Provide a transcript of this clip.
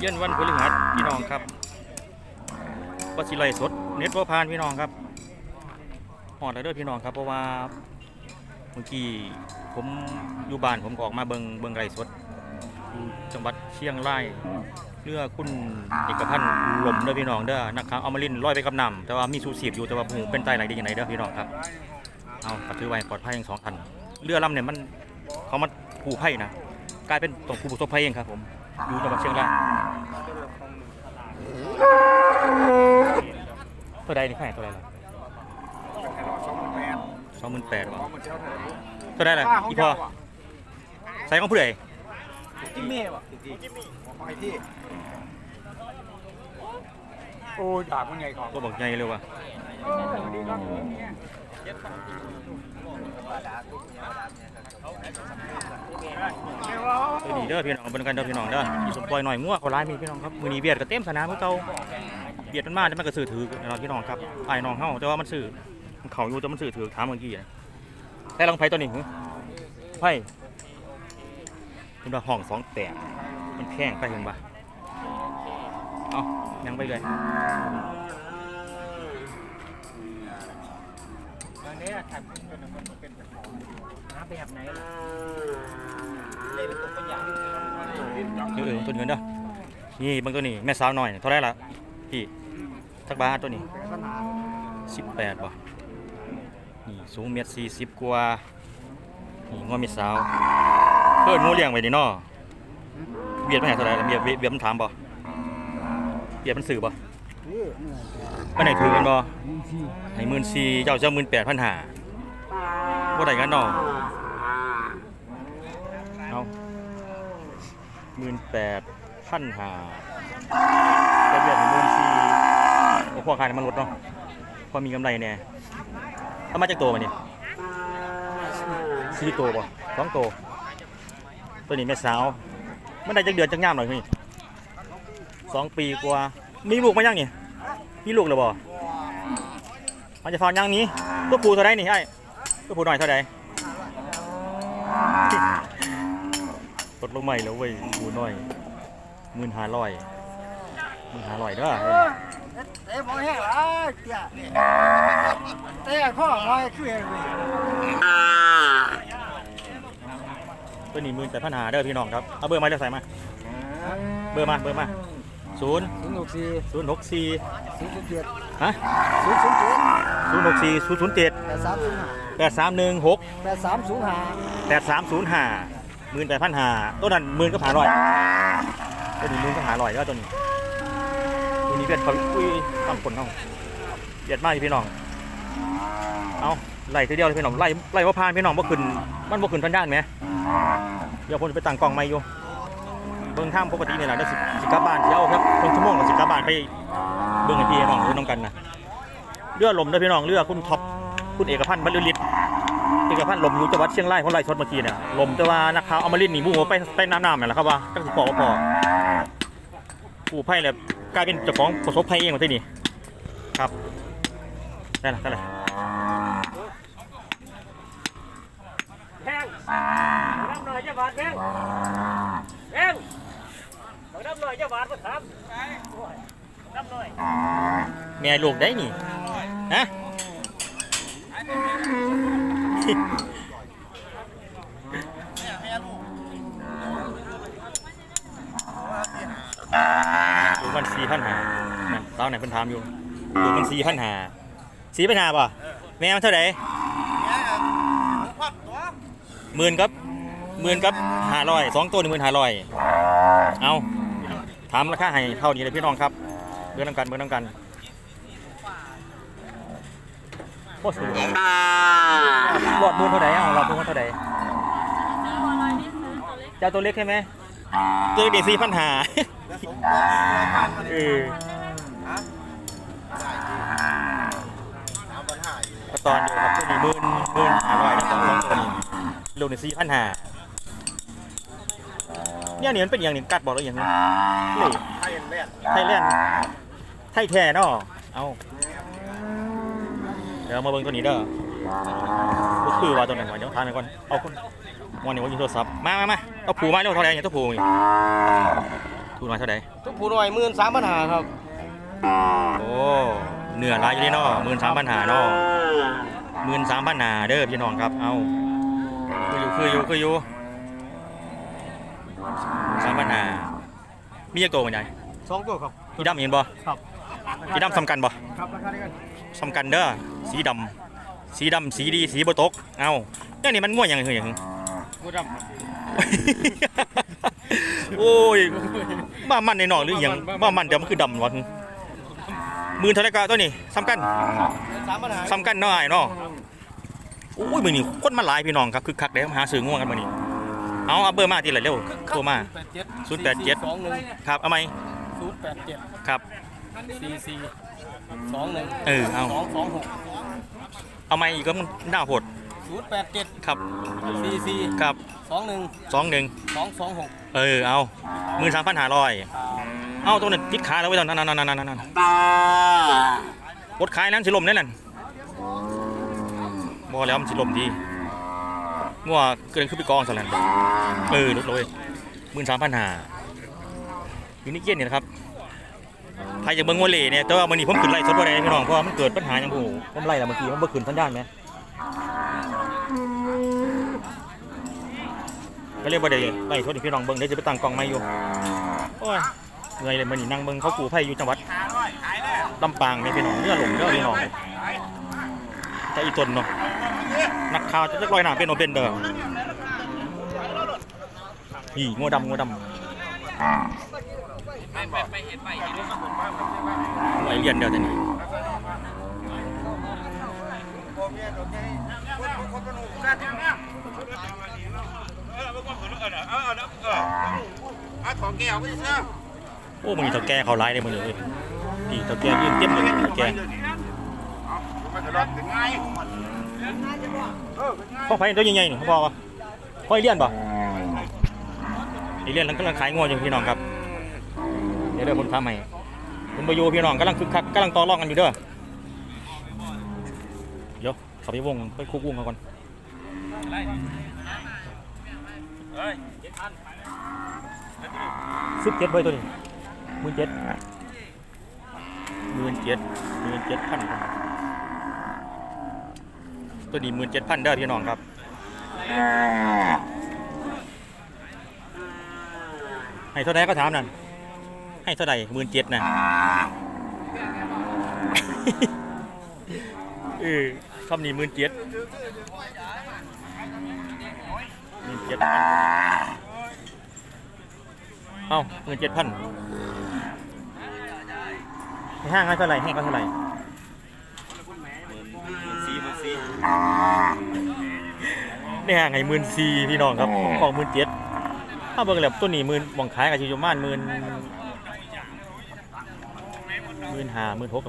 เย็นวันพฤหัสพี่น้องครับก็สิไลสดเน็ตบ่ผ่านพี่น้องครับหอดแล้วเด้อพี่น้องครับเพราะว่าเมื่อกี้ผมอยู่บ้านผมก็ออกมาเบิงเบิงไลฟ์สดจังหวัดเชียงรายเรือคุณเอกพันธ์ลมเด้อพี่น้องเด้อนักข่าวเอามาลินลอยไปกับน้ำแต่ว่ามีสูสีบอยู่แต่ว่าหูเป็นไตไหลได้ยังไงเด้อพี่น้องครับเอาปัดถือไว้ปลอดภัยทั้งสองคันเรือลำเนี่ยมันเขามาผูกไพ่นะกลายเป็นตรงผู้ประสบภัยเองครับผม อยู่จังหวัดเชียงรายตัวใดนี่ขายตัวใดล่ะสองหมื่นแปดวะตัวใดล่ะอีพอใส่ของผู้ใดจิมมี่ป่ะไปที่ โอ้ยดาบมันไงของตัวบอกใหญ่เลยว่ะตัวนี้เด้อพี่น้องเป็นกันเด้อพี่น้องเด้ออีสมปล่อยหน่อยงัวเขาร้ายมีพี่น้องครับมือนี้เบียดก็เต็มสนามเมื่อเก่าเบียดมันมากแต่มันก็สื่อถือนะพี่น้องครับไอ้น้องเฮาแต่ว่ามันสื่อมันเขาอยู่แต่มันสื่อถือถามเมื่อกี้อะแต่ลองไพ่ตัวนี้หึไพ่เป็นว่าห้องสองแตกมันแพงไปเห็นปะ เอายังไปเลยตอนนี้ถ่ายเป็นมันเป็นหาแบบไหนเล่นตัวเป็นอย่างเออตัวเงินเด้อนี่เบางตัวนี้แม่สาวหน่อยเท่าไหรล่ะพี่ทักบาทตัวนี้สิบแปดบ่นี่สูงเมตรสี่สิบกว่านี่งอมีสาวเพิ่นงูเลี้ยงไว้ดิเนาะเบียดมันไหนเท่าไหรล่ะเบียดเบียดเบียดมันถามบ่ เบียดมันสื่อบ่มันไหนถือกันบ่ให้หมื่นสี่เจ้าเจ้าหมื่นแปดพันห้าบ่ได้กันเนาะเอาหมื่นแปดพันห้าจะเบียดหมื่นสี่โอ้พวกขายมันลดเนาะพอมีกำไรแน่เอามาจากตัวมันนี่สี่ตัวบ่สองตัวตัวนี้แม่สาวมันได้จากเดือนจากย่ามหน่อยนี่ สองปีกว่า มีลูกมายังนี่มีลูกหรือบ่มันจะฟอนยังนี้ตัวผู้เท่าไรนี่ไอ้ตัวผู้หน่อยเท่าไรลดลงใหม่แล้วเว้ยผู้หน่อยหมื่นห้าร้อยหมื่นห้าร้อยเด้อเตะบอลแห้งละเตี้ยเตะข้อลอยขึ้นเลยตัวนี้หมื่นแปดพันหาเด้อพี่น้องครับ เอาเบอร์มาเดี๋ยวใส่มา เบอร์มา เบอร์มา ศูนย์ศูนย์หกสี่ศูนย์หกสี่ศูนย์เจ็ดฮะศูนย์ศูนย์เจ็ดศูนย์หกสี่ศูนย์ศูนย์เจ็ดแปดสามศูนย์ห้าแปดสามหนึ่งหกแปดสามศูนย์ห้าแปดสามศูนย์ห้าหมื่นแปดพันหาตัวนั้นหมื่นก็หาร้อยตัวนี้หมื่นก็หาร้อยแล้วตัวนี้ตัวนี้เบียดเขาอุ้ยตั้งคนเขาเบียดมากพี่น้องเอาไล่ทีเดียวเลยพี่น้องไล่ไล่ว่าพานพี่น้องว่าขึ้นมันว่าขึ้นทันด้านไหมเดี๋ยวผมจะไปตั้งกล้องใหม่อยู่ เบิ่งทางปกตินี่แหละเดี๋ยวสิสิกลับบ้านเดี๋ยวครับเพิ่งชั่วโมงกับสิกลับบ้านไปเบิ่งให้พี่น้องรู้น้ำกันนะเรือลมเด้อพี่น้องเรือคุณท็อปคุณเอกพันธ์บรรลือฤทธิ์เอกพันธ์ลมอยู่จังหวัดเชียงรายคนไล่ชดเมื่อกี้เนี่ยลมแต่ว่านักข่าวเอามาลิ้นหนีบูหัวไปไปน้ำน้ำนี่แหละครับว่าจังสิปอมาพอผู้ไพ่เลยกลายเป็นเจ้าของประสบภัยเองมาที่นี่ครับได้ละได้ละแพง น้ำหน่อยจะบาทแพงแพงน้ำหน่อยจะบาทก็ถามน้ำหน่อยแม่ลูกได้นี่ฮะลูมันสี่พันหานั่นสาวไหนเพิ่นถามอยู่ลูมันสี่พันหาสี่พันหาป่ะแม่มันเท่าไหร่หมื่นกับ หมื่นกับห้าร้อยสองตัวหนึ่งหมื่นห้าร้อยเอาถามราคาให้เท่านี้เลยพี่น้องครับเบื่อน้ำกันเบื่อน้ำกันโคตรสูงหลอดมือเท่าไหร่อะหลอดมือเท่าไหร่เจ้าตัวเล็กใช่ไหมตัวเด็กสี่พันหาเออตอนเดียวครับตัวนี้หมื่นหมื่นห้าร้อยนะสองสองตัวนี้ลูกนี่สี่พันหา เนี่ยนี่มันเป็นอย่างนี้กัดบอกแล้วอย่างนี้นี่ไทยแลนด์ไทยแลนด์ไทยแท้เนาะเอาเดี๋ยวมาเบิ่งตัวนี้เด้อก็คือว่าตัวไหนวะเดี๋ยวทานหน่อยก่อนเอาคนมองนี่ว่ายิงโทรศัพท์มามามาเอาผูมาเร็วเท่าไหร่เนี่ยตัวผูนี่พูดมาเท่าไหร่ทุกผู้หน่อยหมื่นสามพันหาครับโอ้เหนือหลายอยู่นี่เนาะหมื่นสามพันหาเนาะหมื่นสามพันหาเด้อพี่น้องครับเอาคืออยู่คืออยู่คืออยู่ สามพันหามีเยอะตัวมันใหญ่สองตัวครับอีดำเห็นบ่ครับอีดำสำคัญบ่ครับราคาเดียวกันสำคัญเด้อสีดำสีดำสีดีสีบ่ตกเอาเนี่ยนี่มันง่วงยังไงคืออย่างกูดโอ้ยบ้ามันในหนอกหรืออหยังบ้ามันเดี๋ยวมันคือดำวะหมื่นเท่าไหรก็ตัวนี้สำคัญำสามพันหาสำคัญเนาะไอ้เนาะโอ้ยมือนี้คนมาหลายพี่น้องครับคือคักเด้อมาหาซื้อง่วงกันมื้อนี้ เอาเอาเบอร์มาทีละเร็วโทรมาแปดเจ็ดศูนย์แปดเจ็ด สองหนึ่งครับเอาไหมศูนย์แปดเจ็ดครับ สี่สี่สองหนึ่งเออเอา สองสองหกเอาไหมอีกก็มันหน้าโหดศูนย์แปดเจ็ดครับสี่สี่ครับสองหนึ่งสองหนึ่งสองสองหกเออเอาหมื่นสามพันห้าร้อยเอาตัวนั้นติดขาแล้วไว้ตอนนั้นนั่นนั่นนั่นนั่นกดขายนั้นสิลมแน่นั่นบอแล้วมันสิลมดี งัวเกินขึ้นไปกองสลันเออลดเลยหมื่นสามพันห้าอยู่นี่เกียนนี่นะครับใครจะเบิ่งวัวเหล่เนี่ยแต่ว่ามันนี่ผมขึ้นไล่สดบ่ได้พี่น้องเพราะว่ามันเกิดปัญหาอย่างผู้ผมไล่แล้วเมื่อกี้มันบ่ขึ้นสัญญาณไหมก็เรียกว่าได้ไล่สดให้พี่น้องเบิ่งเดี๋ยวจะไปตั้งกล้องใหม่อยู่โอ้ยเหนื่อยเลยมันนี่นั่งเบิ่งเขากูไผ่อยู่จังหวัดลำปางเนี่ยพี่น้องเนื้อหลงเนื้อพี่น้องแต่อีตนเนาะ นักข่าวจะจะลอยหนาเป็นโอเป็นเด้อนี่งัวดำงัวดำไหลเลียนเดียวแต่นี่เอาของแก้วไปเชื่อโอ้มึงนี่เท่าแก่เขาไล่เลยมึงเลยนี่เท่าแก่ยืนเต็มเลยเท่าแก่ มันจะรอไงเออเป็นไงพ่อไผ่ตัวใหญ่ๆนี่พ่อปะพ่อไอเลียนปะไอเลียนกำลังขายงวอยู่พี่น้องครับ เดี๋ยวเดี๋ยวคนพาใหม่คุณประโยพี่น้องกำลังคึกคักกำลังต่อรองกันอยู่เด้อเดี๋ยวขับไปวงไปคุกวงเขาก่อนสิบเจ็ดใบตัวนี้หมื่นเจ็ดหมื่นเจ็ดหมื่นเจ็ดพัน ตัวนี้หมื่นเจ็ดพันเด้อพี่น้องครับ ให้เท่าไหร่ก็ถามนั่น ให้เท่าไหร่หมื่นเจ็ดนะเออคำนี้หมื่นเจ็ดหมื่นเจ็ดเอ้าหมื่นเจ็ดพันให้ห้างให้เท่าไหร่ให้เขาเท่าไหร่ สี่มันสี่ได้ห่างไงหมื่นสี่พี่น้องครับของหมื่นเจ็ดถ้าเบิ่งแล้วต้นนี้หมื่นมองขายกับชิวมานหมื่นหมื่นห้าหมื่นหกกับ